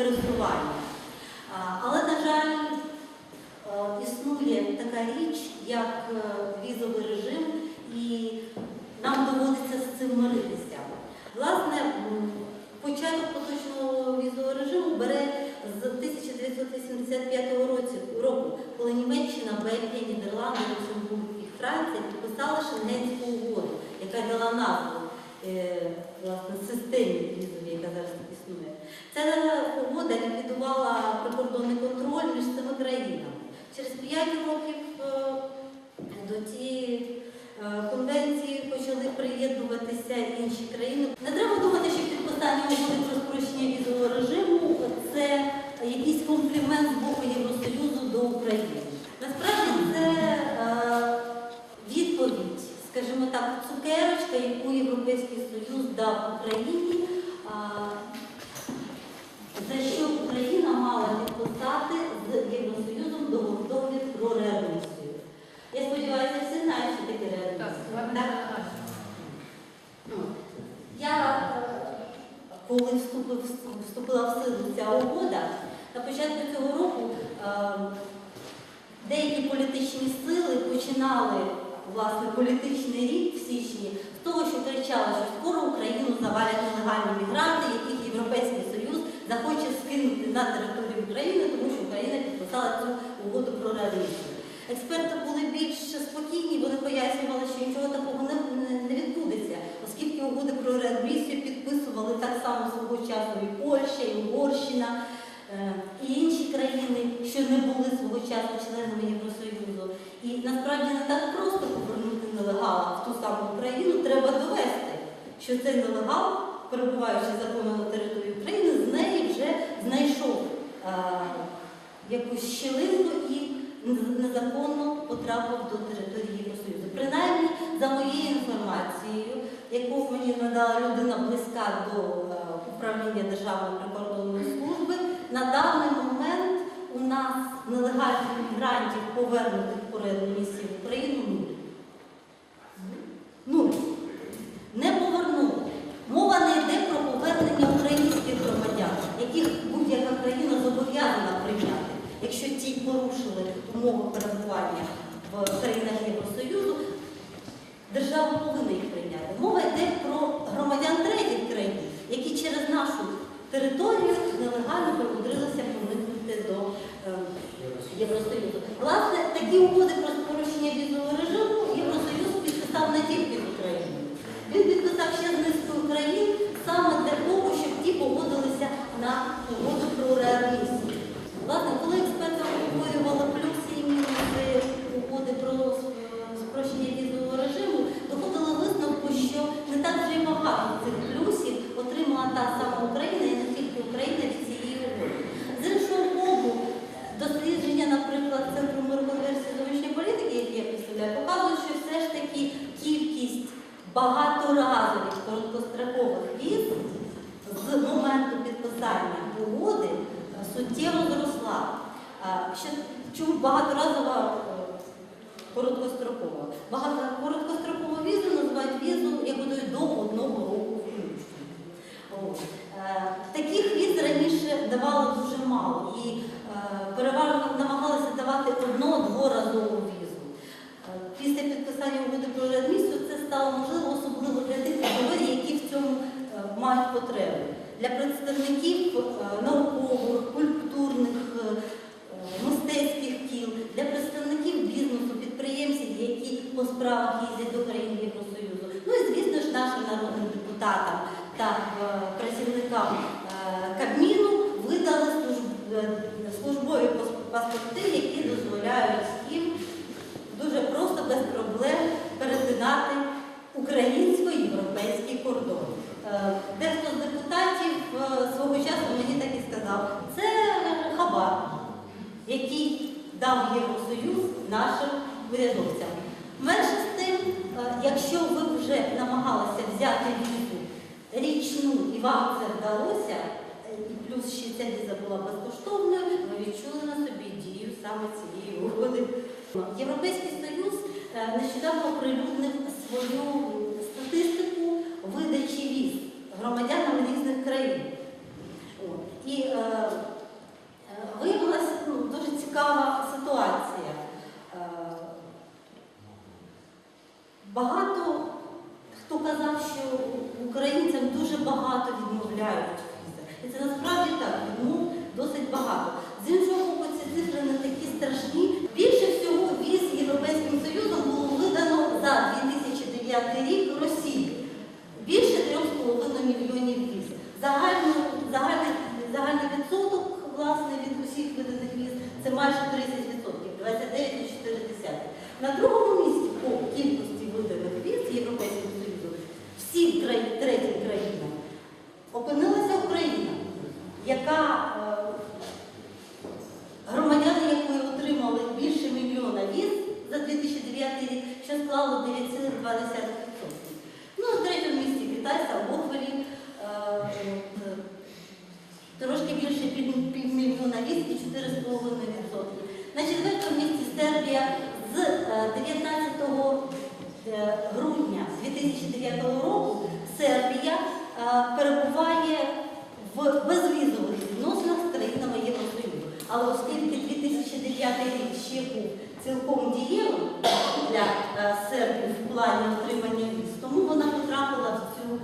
пересування. Але, на жаль, е, існує така річ, як е, візовий режим, і нам доводиться з цим миритися. Власне, початок поточного візового режиму бере з 1985 року, коли Німеччина, Бельгія, Нідерланди, Люксембург і Франція підписали Шенгенську угоду, яка дала назву е, власне, системі візовій, яка зараз. Ця угода ліквідувала прикордонний контроль між цими країнами. Через 5 років е, до цієї е, конвенції почали приєднуватися інші країни. Не треба думати, що підписання угоди про спрощення візового режиму це якийсь комплімент з боку Євросоюзу до України це е, відповідь, скажімо так, цукерочка, яку Європейський Союз дав Україні. а, за що Україна мала підписати з Євросоюзом договір про реадмісію. Я сподіваюся, всі знають, що таке реадмісія. Так? Ну, Я, е, коли вступив, вступила в силу ця угода, на початку цього року е, деякі політичні сили починали власне політичний рік в січні з того, що кричали, що скоро Україну завалять нелегальні мігранти, яких Європейський Союз захоче скинути на територію України, тому що Україна підписала цю угоду про реадмісію. Експерти були більш спокійні, вони пояснювали, що нічого такого не, відбудеться, оскільки угоди про реадмісію підписували так само свого часу і Польща, і Угорщина, і інші країни, що не були свого часу членами Євросоюзу. І насправді не так просто повернути нелегала в ту саму Україну, треба довести, що цей нелегал, перебуваючи законно на території України, з неї вже знайшов е, якусь щілинку і незаконно потрапив до території Євросоюзу. Принаймні, за моєю інформацією, яку мені надала людина близька до е, управління Державної прикордонної служби, на даний момент у нас нелегальних мігрантів, повернутих по реадмісії в Україну, нуль. Нуль. Не повернули. Мова не йде про повернення українських громадян, яких будь-яка країна зобов'язана прийняти, якщо ті порушили умови перебування в країнах Євросоюзу, держава повинна їх прийняти. Мова йде про громадян третіх країн, які через нашу територію нелегально примудрилися проникнути до Євросоюзу. Власне, такі угоди про порушення візового режиму Євросоюз підписав не тільки з Україною. Він підписав ще з низкою країн саме для того, щоб ті погодилися на угоду про реадмісію. Власне, коли експерти обговорювали плюси і мінуси угоди про е, спрощення візового режиму, доходили висновку, що не так вже й багато цих плюсів отримала та сама Україна і не тільки Україна від цієї угоди. З іншого боку, дослідження, наприклад, Центру мироконверсії зовнішньої політики, які я представляю, показують, що все ж таки кількість багаторазових короткострокових віз з моменту підписання угоди е, суттєво зросла. Що, чому багаторазова е, короткострокова? Багато короткострокову візу називають візу, яку дають до одного року включно. Е, Таких віз раніше давали дуже мало і е, переважно намагалися давати одно-дворазову візу. Після підписання угоди про реадмісію це стало можливо особливо для тих категорій, які в цьому мають потребу. Для представників е, наукових, культурних, е, мистецьких кіл, для представників бізнесу, підприємців, які по справах їздять до країн Євросоюзу. Ну і звісно ж нашим народним депутатам та е, працівникам е, Кабміну видали служб- е, службові пас- паспорти, які дозволяють їм дуже просто без проблем перетинати українсько-європейський кордон. Е, Дехто з депутатів е, свого часу мені так і сказав, це хабар, який дав Євросоюз нашим урядовцям. Менше з тим, е, якщо ви вже намагалися взяти візу річну і вам це вдалося, е, і плюс ще ця віза була безкоштовною, ви відчули на собі дію саме цієї угоди. Європейський Союз е, нещодавно оприлюднив свою статистику видачі віз і е, е виявилася ну, дуже цікава ситуація. Е, багато хто казав, що українцям дуже багато відмовляють. І це насправді. Яка е, громадяни якої отримали більше мільйона віз за 2009 рік, що склало 9,2%. Ну, на третьому місці Китай, Самохвалі, е, трошки більше півмільйона віз і 4,5%. На четвертому місці Сербія з е, 19 е, грудня 2009 року Сербія перебуває в безвізових відносинах з країнами Євросоюзу. Але оскільки 2009 рік ще був цілком дієвим для сербів в плані отримання віз, тому вона потрапила в цю е,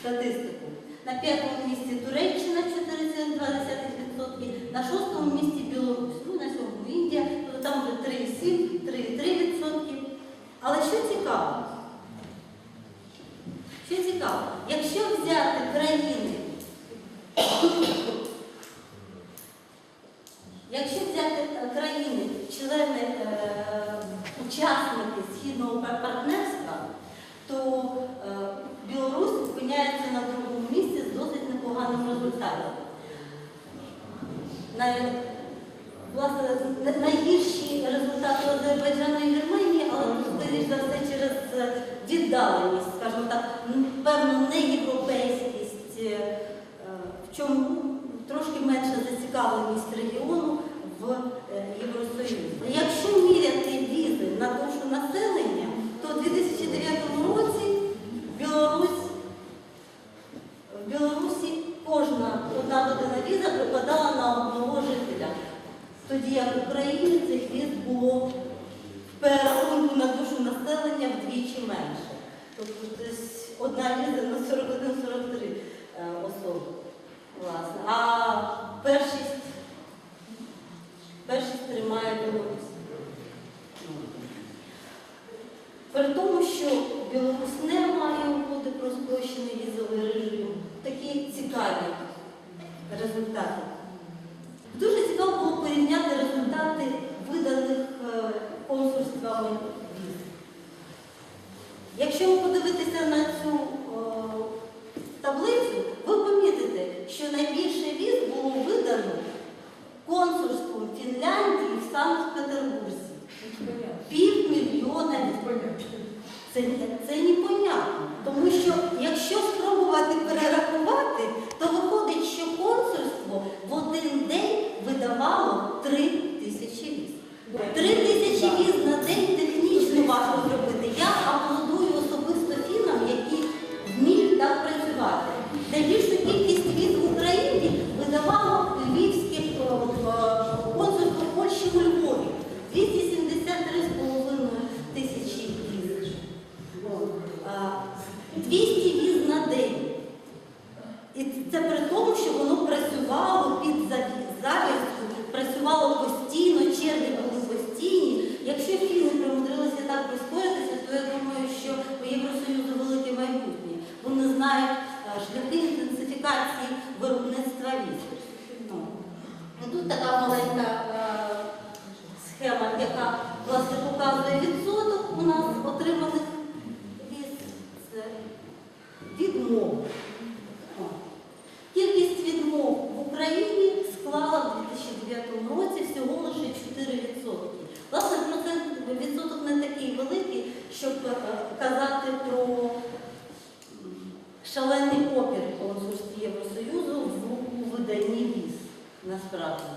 статистику. На п'ятому місці Туреччина 4,2%, на шостому місці Білорусь, ну на сьомому Індія, то там вже 3,7, 3,3%. Але що цікаво? Що цікаво, якщо взяти країни, якщо взяти е, країни, члени, е, учасники східного партнерства, то е, Білорусь опиняється на другому місці з досить непоганим результатом. Най- Власне, найгірші результати Азербайджану і ну, скоріш за все через е, віддаленість, скажімо так, певну неєвропейськість, е, е, в чому трошки менша зацікавленість регіону в 那日子 Це, це непонятно. Тому що якщо 200 віз на день. І це при тому, що воно працювало під заві- працювало постійно, черги були постійні. Якщо фіни примудрилися так прискоритися, то я думаю, що у Євросоюзу велике Pronto.